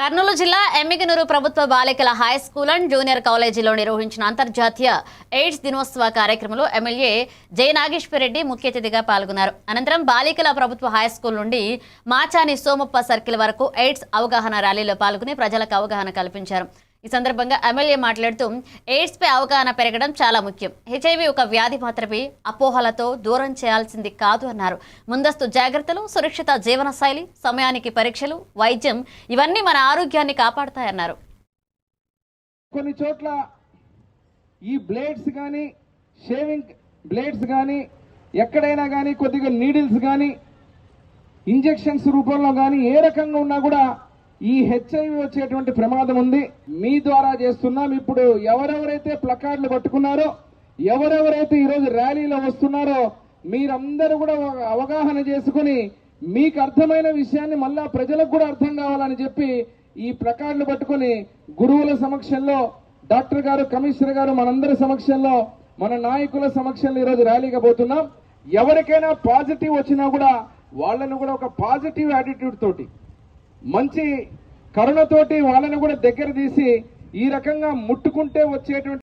కర్నూలు జిల్లా ఎమ్మిగనూరు ప్రభుత్వ బాలికల హై స్కూల్ అండ్ జూనియర్ కాలేజీలో నిర్వహించిన అంతర్జాతీయ ఎయిడ్స్ దినోత్సవ కార్యక్రమంలో ఎమ్మెల్యే జై నాగేశ్వర్ రెడ్డి ముఖ్య అతిథిగా పాల్గొన్నారు. అనంతరం బాలికల ప్రభుత్వ హై స్కూల్ నుండి మాచాని సోమప్ప సర్కిల్ వరకు ఎయిడ్స్ అవగాహన ర్యాలీలో పాల్గొని ప్రజలకు అవగాహన కల్పించారు. ఈ సందర్భంగా ఎమ్మెల్యే మాట్లాడుతూ ఎయిడ్స్ పై అవగాహన పెరగడం చాలా ముఖ్యం. హెచ్ఐవి ఒక వ్యాధి మాత్రమే అపోహలతో దూరం చేయాల్సింది కాదు అన్నారు. ముందస్తు జాగ్రత్తలు సురక్షిత జీవనశైలి సమయానికి పరీక్షలు వైద్యం ఇవన్నీ మన ఆరోగ్యాన్ని కాపాడుతాయన్నారు. కొన్ని చోట్ల ఈ బ్లేడ్స్ కానీ షేవింగ్ బ్లేడ్స్ కానీ ఎక్కడైనా కానీ కొద్దిగా నీడిల్స్ కానీ ఇంజెక్షన్స్ రూపంలో కానీ ఏ రకంగా ఉన్నా కూడా ఈ హెచ్ఐవి వచ్చేటువంటి ప్రమాదం ఉంది. మీ ద్వారా చేస్తున్నాం. ఇప్పుడు ఎవరెవరైతే ప్లకార్డులు పట్టుకున్నారో ఎవరెవరైతే ఈరోజు ర్యాలీలో వస్తున్నారో మీరందరూ కూడా అవగాహన చేసుకుని మీకు అర్థమైన విషయాన్ని మళ్ళా ప్రజలకు కూడా అర్థం కావాలని చెప్పి ఈ ప్లకార్డులు పట్టుకుని గురువుల సమక్షంలో డాక్టర్ గారు కమిషనర్ గారు మనందరి సమక్షంలో మన నాయకుల సమక్షంలో ఈరోజు ర్యాలీగా పోతున్నాం. ఎవరికైనా పాజిటివ్ వచ్చినా కూడా వాళ్ళను కూడా ఒక పాజిటివ్ యాటిట్యూడ్ తోటి మంచి కరుణతోటి వాళ్ళని కూడా దగ్గర తీసి ఈ రకంగా ముట్టుకుంటే వచ్చేటువంటి